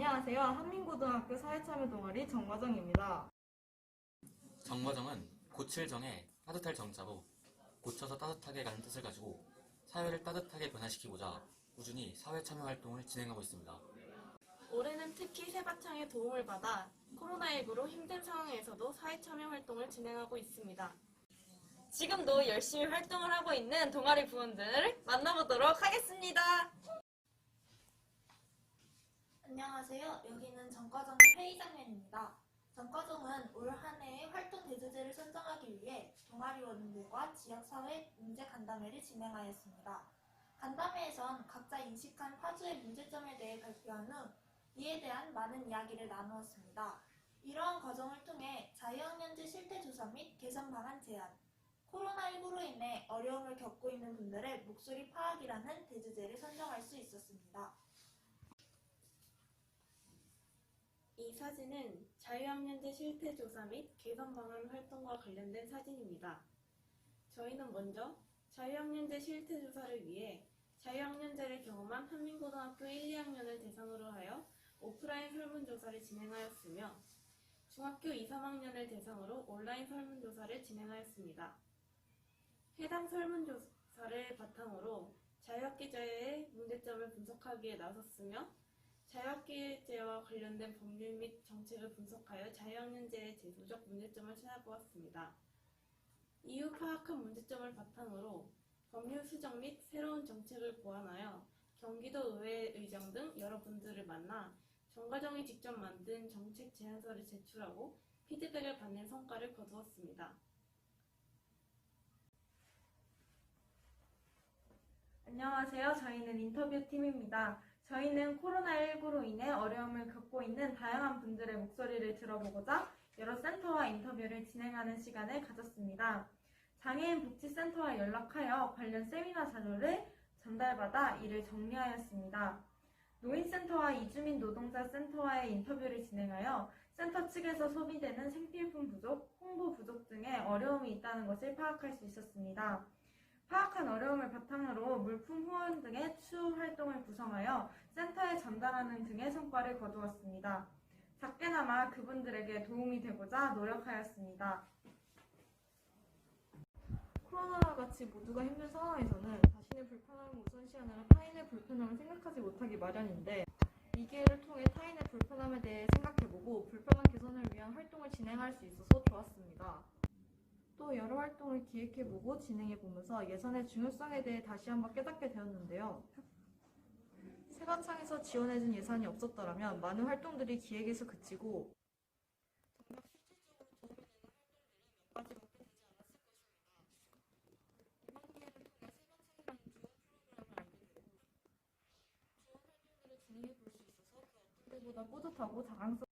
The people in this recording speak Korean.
안녕하세요. 한민고등학교 사회참여 동아리 정과정입니다. 정과정은 고칠 정에 따뜻할 정자로 고쳐서 따뜻하게 가는 뜻을 가지고 사회를 따뜻하게 변화시키고자 꾸준히 사회 참여 활동을 진행하고 있습니다. 올해는 특히 세바창의 도움을 받아 코로나19로 힘든 상황에서도 사회 참여 활동을 진행하고 있습니다. 지금도 열심히 활동을 하고 있는 동아리 부원들을 만나보도록 하겠습니다. 안녕하세요. 여기는 전과정의 회의 장면입니다. 전과정은 올 한 해의 활동 대주제를 선정하기 위해 동아리원들과 지역사회 문제 간담회를 진행하였습니다. 간담회에선 각자 인식한 파주의 문제점에 대해 발표한 후 이에 대한 많은 이야기를 나누었습니다. 이러한 과정을 통해 자유학년제 실태 조사 및 개선 방안 제안, 코로나19로 인해 어려움을 겪고 있는 분들의 목소리 파악이라는 대주제를 선정할 수 있었습니다. 이 사진은 자유학년제 실태 조사 및 개선 방안 활동과 관련된 사진입니다. 저희는 먼저 자유학년제 실태 조사를 위해 자유학년제를 경험한 한민고등학교 1, 2학년을 대상으로 하여 오프라인 설문조사를 진행하였으며 중학교 2, 3학년을 대상으로 온라인 설문조사를 진행하였습니다. 해당 설문조사를 바탕으로 자유학기제의 문제점을 분석하기에 나섰으며 자유학기제와 관련된 법률 및 정책을 분석하여 자유학년제의 제도적 문제점을 찾아보았습니다. 이후 파악한 문제점을 바탕으로 법률 수정 및 새로운 정책을 고안하여 경기도 의회 의장 등 여러분들을 만나 정과정이 직접 만든 정책 제안서를 제출하고 피드백을 받는 성과를 거두었습니다. 안녕하세요. 저희는 인터뷰 팀입니다. 저희는 코로나19로 인해 어려움을 겪고 있는 다양한 분들의 목소리를 들어보고자 여러 센터와 인터뷰를 진행하는 시간을 가졌습니다. 장애인 복지센터와 연락하여 관련 세미나 자료를 전달받아 이를 정리하였습니다. 노인센터와 이주민 노동자 센터와의 인터뷰를 진행하여 센터 측에서 소비되는 생필품 부족, 홍보 부족 등의 어려움이 있다는 것을 파악할 수 있었습니다. 파악한 어려움을 바탕으로 물품 후원 등의 추후 활동을 구성하여 센터에 전달하는 등의 성과를 거두었습니다. 작게나마 그분들에게 도움이 되고자 노력하였습니다. 코로나와 같이 모두가 힘든 상황에서는 자신의 불편함을 우선시하느라 타인의 불편함을 생각하지 못하기 마련인데 이 기회를 통해 타인의 불편함에 대해 생각해보고 불편함 개선을 위한 활동을 진행할 수 있어서. 또 여러 활동을 기획해보고 진행해보면서 예산의 중요성에 대해 다시 한번 깨닫게 되었는데요. 세관창에서 지원해준 예산이 없었더라면 많은 활동들이 기획에서 그치고 정작 실질적으로 도움이 되는 활동들이 몇 가지 못하지 않았을 것입니다. 이번 기회를 통해 세관창이라는 좋은 프로그램을 알게 되고 지원 활동들을 진행해볼 수 있어서 그 어떤 때보다 뿌듯하고 자랑스러운